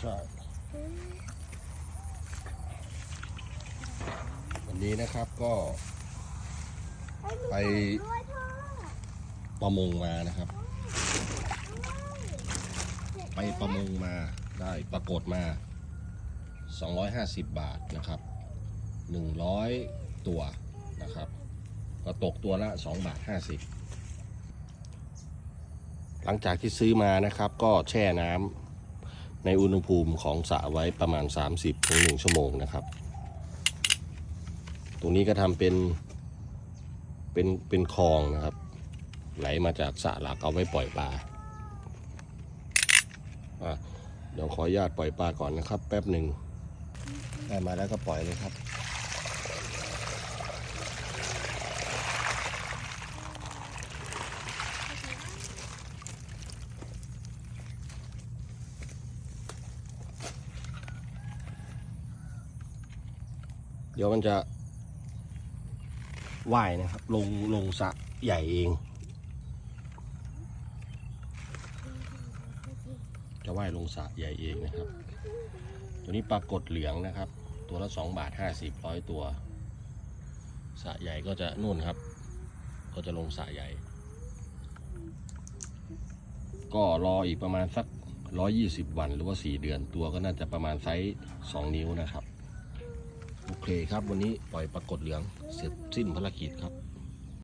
ใช่วันนี้นะครับก็ไปประมงมานะครับ ไปประมงมาได้ปรากฏมา 250 บาทนะครับ 100 ตัวนะครับ ก็ตกตัวละ 2 บาท 50 หลังจากที่ซื้อมานะครับก็แช่น้ำ ในอุณหภูมิของสระไว้ประมาณ 30ถึง1ชั่วโมงนะครับ ตรงนี้ก็ทำเป็นเป็นเป็นคลองนะครับ ไหลมาจากสระหลักเอาไว้ปล่อยปลาอะเดี๋ยวขออนุญาตปล่อยปลาก่อนนะครับ แป๊บหนึ่งได้มาแล้วก็ปล่อยเลยครับ เดี๋ยวมันจะว่ายนะครับ ลงลงสะใหญ่เอง จะว่ายลงสะใหญ่เองนะครับ ตัวนี้ปรากฏเหลืองนะครับ ตัวละสองบาทห้าสิบร้อยตัวสะใหญ่ก็จะนู่นครับ ก็จะลงสะใหญ่ ก็รออีกประมาณสักร้อยี่สิบวันหรือว่าสี่เดือนตัวก็น่าจะประมาณไซส์สองนิ้วนะครับ โอเคครับวันนี้ปล่อยปรากฏเหลืองเสร็จสิ้นภารกิจครับ